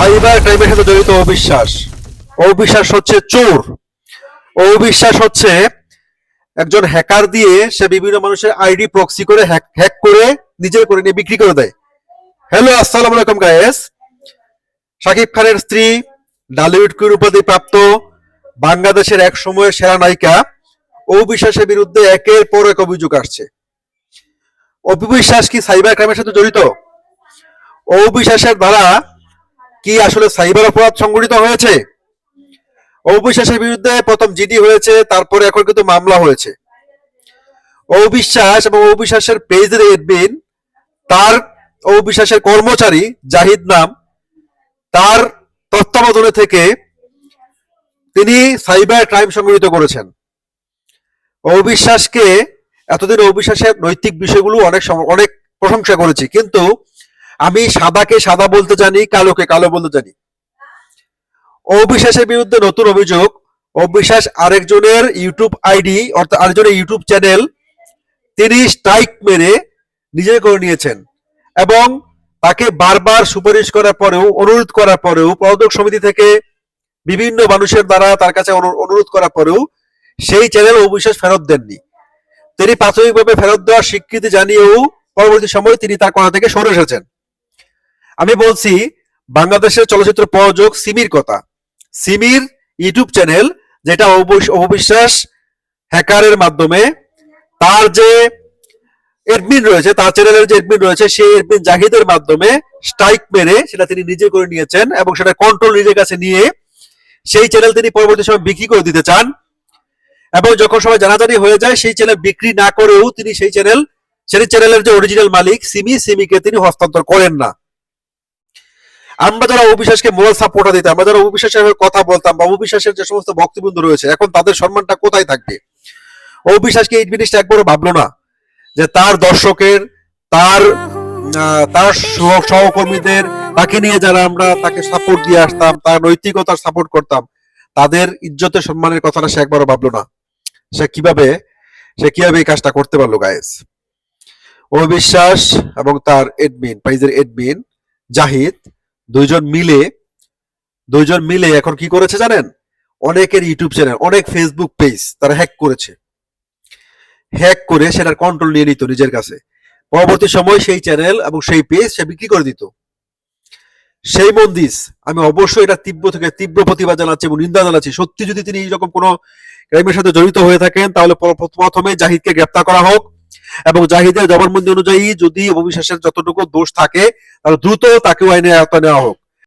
Cyber ক্রাইমের সাথে জড়িত অবিশ্বাস। অবিশ্বাস হচ্ছে চোর। অবিশ্বাস হচ্ছে একজন হ্যাকার দিয়ে সে বিভিন্ন মানুষের আইডি প্রক্সি করে হ্যাক করে নিজের করে নিয়ে বিক্রি করে দেয়। হ্যালো, আসসালাম আলাইকুম গায়েস শাকিব খানের স্ত্রী, ডালিউড কুইন উপাধি প্রাপ্ত, বাংলাদেশের এক সময়ের সেরা নায়িকা, অবিশ্বাসের বিরুদ্ধে একের পর এক অভিযোগ আসছে। অবিশ্বাস কি সাইবার ক্রাইমের সাথে জড়িত? অবিশ্বাসের দ্বারা কি আসলে সাইবার অপরাধ সংগঠিত হয়েছে? অবিশ্বাসের বিরুদ্ধে প্রথম জিডি হয়েছে, তারপরে এখন কিন্তু মামলা হয়েছে। অবিশ্বাস এবং অবিশ্বাসের পেজের এডমিন তার অবিশ্বাসের কর্মচারী, জাহিদ নাম, তার তত্ত্বাবধানে থেকে তিনি সাইবার ক্রাইম সংগঠিত করেছেন। অবিশ্বাসকে এতদিন অবিশ্বাসের নৈতিক বিষয়গুলো অনেক অনেক প্রশংসা করেছি, কিন্তু আমি সাদাকে সাদা বলতে জানি, কালোকে কালো বলতে জানি। অবিশ্বাসের বিরুদ্ধে নতুন অভিযোগ, অবিশ্বাস আরেকজনের ইউটিউব আইডি, অর্থাৎ আরেকজনের ইউটিউব চ্যানেল তিনি স্ট্রাইক মেরে নিজে করে নিয়েছেন এবং তাকে বারবার সুপারিশ করার পরেও, অনুরোধ করার পরেও প্রযোজক সমিতি থেকে বিভিন্ন মানুষের দ্বারা তার কাছে অনুরোধ করার পরেও সেই চ্যানেল অবিশ্বাস ফেরত দেননি। তিনি প্রাথমিকভাবে ফেরত দেওয়ার স্বীকৃতি জানিয়েও পরবর্তী সময়ে তিনি তার কথা থেকে সরে এসেছেন। আমি বলছি, বাংলাদেশের চলচ্চিত্র প্রযোজক সিমির কথা। সিমির ইউটিউব চ্যানেল, যেটা অবশ- অবিশ্বাস হ্যাকারের মাধ্যমে তার যে এডমিন রয়েছে, তার চ্যানেলের যে এডমিন রয়েছে, সেই এডমিন জাহিদের মাধ্যমে স্ট্রাইক মেরে সেটা তিনি নিজে করে নিয়েছেন এবং সেটা কন্ট্রোল নিজের কাছে নিয়ে সেই চ্যানেল তিনি পরবর্তী সময় বিক্রি করে দিতে চান। এবং যখন সবাই জানাজানি হয়ে যায়, সেই চ্যানেল বিক্রি না করেও তিনি সেই চ্যানেল সেই চ্যানেলের যে অরিজিনাল মালিক, সিমি, সিমিকে তিনি হস্তান্তর করেন না। আমরা যারা অবিশ্বাসকে মোরাল সাপোর্টার দিতাম আমরা যারা অবিশ্বাসের কথা বলতাম বা অবিশ্বাসের যে সমস্ত বক্তব্য রয়েছে, এখন তাদের সম্মানটা কোথায় থাকবে? অবিশ্বাসকে এই জিনিসটা একবারও ভাবলো না যে তার দর্শকের, তার তার সহকর্মীদের, তাকে নিয়ে যারা আমরা তাকে সাপোর্ট দিয়ে আসতাম, তার নৈতিকতার সাপোর্ট করতাম, তাদের ইজ্জতের সম্মানের কথাটা সে একবারও ভাবলো না। সে কীভাবে সে কীভাবে এই কাজটা করতে পারল গায়েস অবিশ্বাস এবং তার এডমিন পেজের এডমিন জাহিদ দুইজন মিলে দুইজন মিলে এখন কি করেছে জানেন? অনেকের ইউটিউব চ্যানেল অনেক ফেসবুক পেজ তারা হ্যাক করেছে। হ্যাক করে সেটার কন্ট্রোল নিয়ে নিত নিজের কাছে। পরবর্তী সময় সেই চ্যানেল এবং সেই পেজ সে বিক্রি করে দিত। সেই মন্দিস আমি অবশ্যই এটা তীব্র থেকে তীব্র প্রতিবাদ জানাচ্ছি এবং নিন্দা জানাচ্ছি। সত্যি যদি তিনি এইরকম কোনো ক্রাইমের সাথে জড়িত হয়ে থাকেন, তাহলে প্রথমে জাহিদকে গ্রেপ্তার করা হোক। এবং জাহিদের জবানবন্দি অনুযায়ী যদি অভিশ্বাসের যতটুকু দোষ থাকে দ্রুত তাকে আইনের আওতায় নেওয়া হোক।